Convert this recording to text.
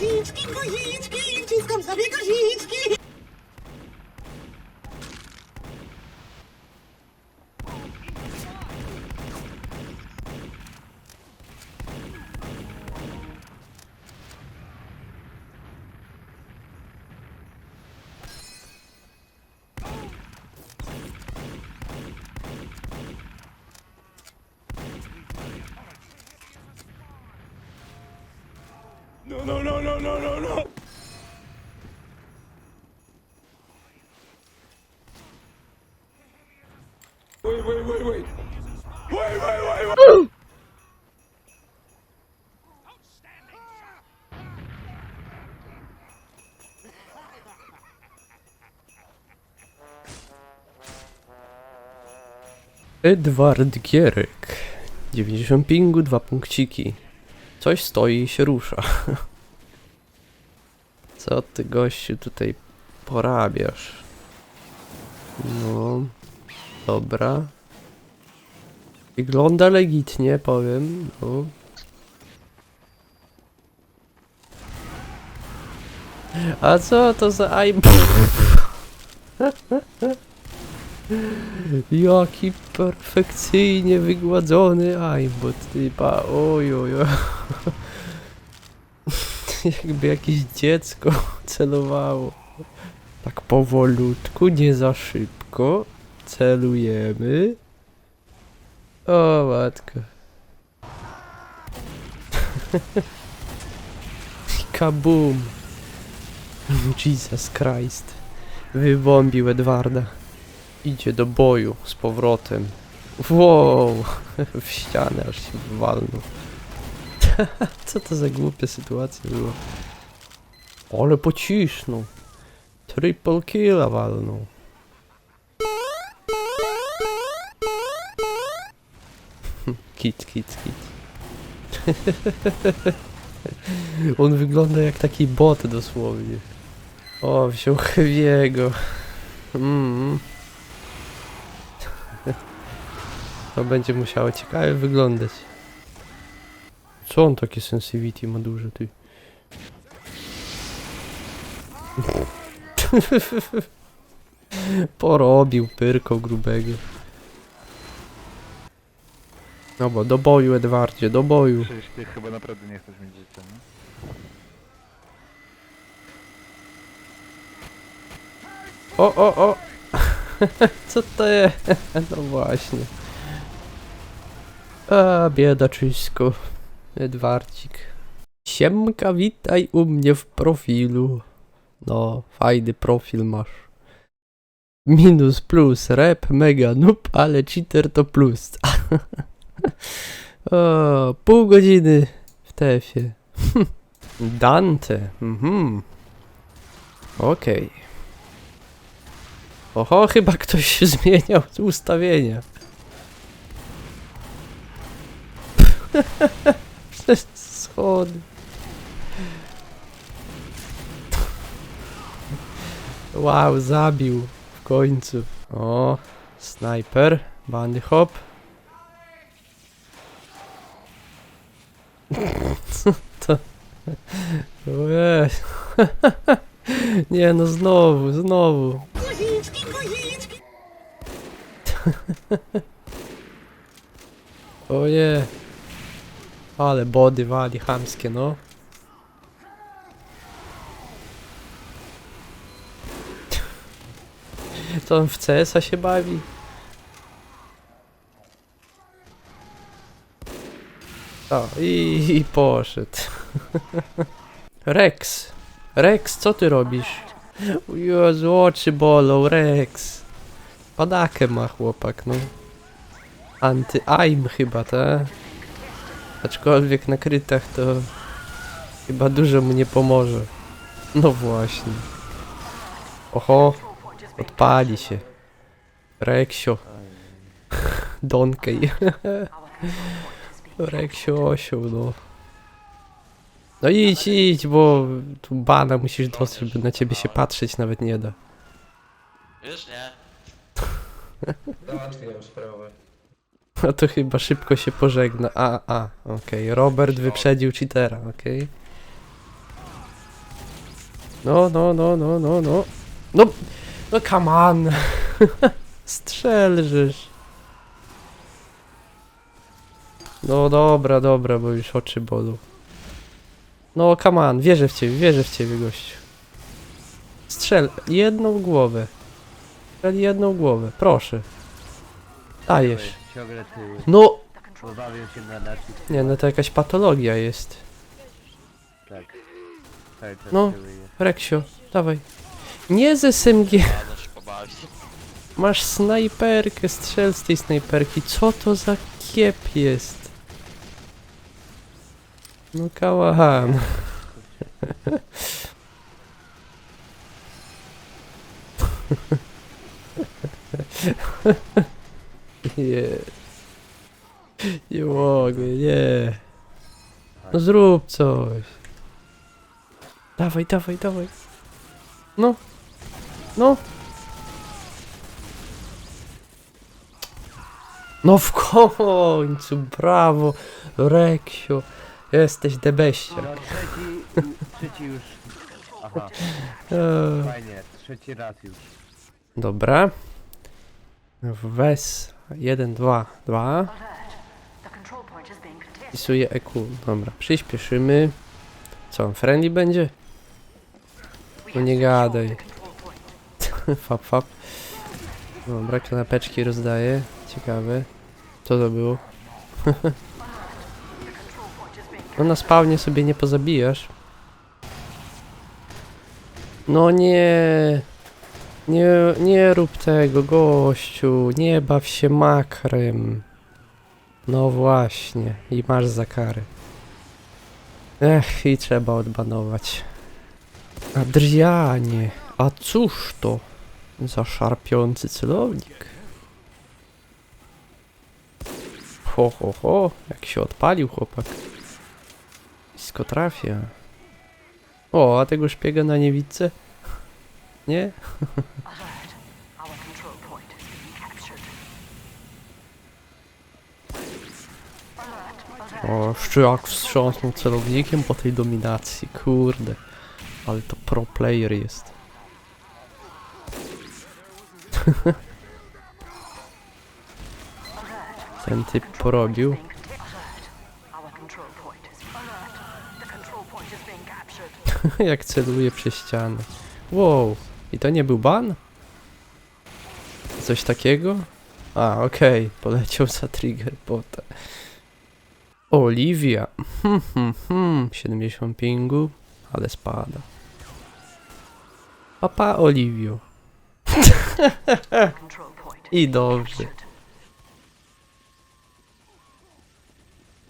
guziczki, guziczki, wciskam sobie guziczki. No, no, no, no! Wait, wait, wait, wait! Wait, wait, wait, wait! Edward Gierek. 90 pingu, dwa punkciki. Coś stoi i się rusza. Co ty gościu tutaj porabiasz? No, dobra. Wygląda legitnie, powiem. No. A co to za aj... Jaki perfekcyjnie wygładzony aimbot, typa, oj, oj. Jakby jakieś dziecko celowało. Tak powolutku, nie za szybko. Celujemy. O, matko. Kabum. Jesus Christ. Wybombił Edwarda. Idzie do boju z powrotem. Wow, w ścianę aż się walnął. Co to za głupia sytuacja była? Ale pocisnął. Triple killa walnął. Kit, kit, kit. On wygląda jak taki bot dosłownie. O, wziął Heavy'ego. Mm. To będzie musiało ciekawie wyglądać. Co on takie sensitivity ma duże, ty? Porobił pyrko grubego. No bo do boju, Edwardzie, do boju. Przecież ty chyba naprawdę nie chcesz mieć dziecka, nie? O, o, o! Co to jest? No właśnie. A, biedaczysko. Edwardzik. Siemka, witaj u mnie w profilu. No, fajny profil masz. Minus, plus, rep, mega, noob, ale cheater to plus. o, pół godziny w tefie. Dante, mhm. Okej. Oho, chyba ktoś zmieniał ustawienia. Przez schody. Wow, zabił w końcu. O, snajper, bandy hop. To? Nie no, znowu, znowu. Guziczki, guziczki. Oje. Ale body wali chamskie, no. To on w CS-a się bawi? O, i, i poszedł. Rex. Rex, co ty robisz? O Jezu, oczy bolą, Rex. Padakę ma chłopak, no. Anty-aim chyba, tak? Aczkolwiek na krytach to chyba dużo mu nie pomoże. No właśnie. Oho, odpali się. Reksio. Donkey. Reksio osioł, no. No idź, idź, bo tu bana musisz dostać, żeby na ciebie się patrzeć nawet nie da. Już nie. Załatwiłem sprawę. No to chyba szybko się pożegna. A, a, okej. Robert wyprzedził cheatera, okej. No, no, no, no, no, no. No, no come on. Strzelżysz. No dobra, dobra, bo już oczy bolą. No come on, wierzę w ciebie, wierzę w ciebie, gościu. Strzel jedną głowę. Strzel jedną głowę, proszę. Dajesz. Ciągle ty No! pobawię się na naszych Nie, no to jakaś patologia jest. tak. Cały czas No. tyły jest. Reksio, dawaj. Nie z SMG. Ładno się pobawić. Masz snajperkę, strzel z tej snajperki. Co to za kiep jest? No kałahan. Nie. Nie mogę, nie. No zrób coś. Dawaj, dawaj, dawaj. No. No. No w końcu, brawo, Reksio, jesteś debeście. No trzeci, trzeci już. Aha, Eee, fajnie, trzeci raz już. Dobra. Wes, 1, 2, 2. Wpisuję EQ, dobra, przyspieszymy. Co, friendly będzie? No nie gadaj. fap, fap. Dobra, kanapeczki rozdaję. Ciekawe. Co to było? no na spawnie sobie nie pozabijasz. No nie. Nie, nie rób tego, gościu. Nie baw się makrem. No właśnie. I masz za karę. Ech, i trzeba odbanować. Adrianie, a cóż to za szarpiący celownik? Ho, ho, ho, jak się odpalił chłopak. Blisko trafia. O, a tego szpiega na nie widzę? Nie? O, jeszcze jak wstrząsnął celownikiem po tej dominacji, kurde. Ale to pro player jest. Ten typ porobił. jak celuje przez ścianę. Wow, i to nie był ban? Coś takiego? A, okej, poleciał za trigger bota. Oliwia. Hmm, hmm, hmm. 70 pingu, ale spada. Papa Oliwio. I dobrze.